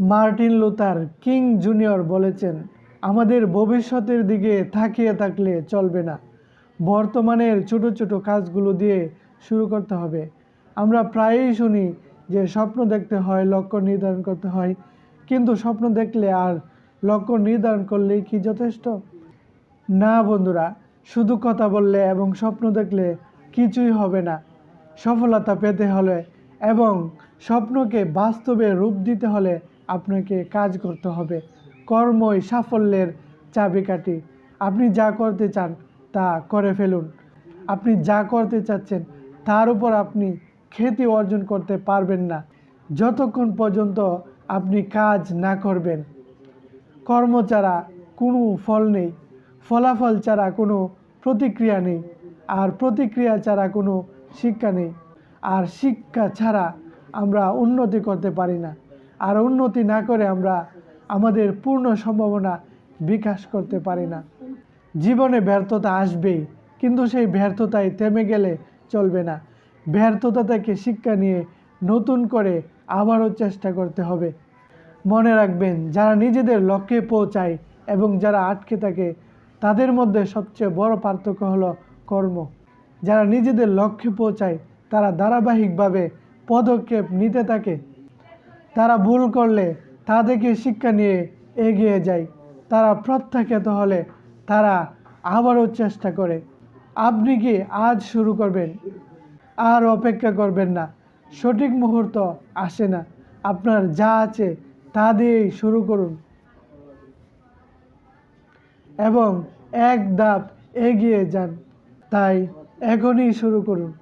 Martin Luther king junior বলেছেন, আমাদের ভবিষ্যতের দিকে তাকিয়ে থাকলে চলবে না। বর্তমানের ছোট ছোট কাজগুলো দিয়ে শুরু করতে হবে। আমরা প্রায়ই শুনি যে স্বপ্ন দেখতে হয়, লক্ষ্য নির্ধারণ করতে হয়, কিন্তু স্বপ্ন দেখলে আর লক্ষ্য নির্ধারণ করলেই কি যথেষ্ট? না বন্ধুরা, শুধু কথা বললে এবং স্বপ্ন দেখলে কিছুই হবে না। সফলতা পেতে হলে এবং স্বপ্নকে বাস্তবে রূপ দিতে হলে আপনাকে কাজ করতে হবে। কর্মই সাফল্যের চাবিকাঠি। আপনি যা করতে চান, তা করে ফেলুন। আপনি যা করতে চাচ্ছেন, তার উপর আপনি খ্যাতি অর্জন করতে পারবেন না। যতক্ষণ পর্যন্ত আপনি কাজ না করবেন। কর্ম ছাড়া কোনো ফল নেই। ফলাফল ছাড়া কোনো প্রতিক্রিয়া নেই। আর প্রতিক্রিয়া ছাড়া কোনো শিক্ষা নেই। আর শিক্ষা ছাড়া আমরা উন্নতি করতে পারি না। আর উন্নতি না করে আমরা আমাদের পূর্ণ সম্ভাবনা বিকাশ করতে পারি না। জীবনে ব্যর্থতা আসবেই, কিন্তু সেই ব্যর্থতায় থেমে গেলে চলবে না। ব্যর্থতা থেকে শিক্ষা নিয়ে নতুন করে আবারও চেষ্টা করতে হবে। মনে রাখবেন, যারা নিজেদের লক্ষ্যে পৌঁছায় এবং যারা আটকে থাকে, তাদের মধ্যে সবচেয়ে বড় পার্থক্য হলো কর্ম। যারা নিজেদের লক্ষ্যে পৌঁছায়, তারা ধারাবাহিকভাবে পদক্ষেপ নিতে থাকে। তারা ভুল করলে তা থেকে শিক্ষা নিয়ে এগিয়ে যায়। তারা প্রত্যাখ্যাত হলে তারা আবারও চেষ্টা করে। আপনি কি আজ শুরু করবেন? আর অপেক্ষা করবেন না। সঠিক মুহূর্ত আসে না। আপনার যা আছে তা দিয়েই শুরু করুন। এবং এক ধাপ এগিয়ে যান। তাই এখনই শুরু করুন।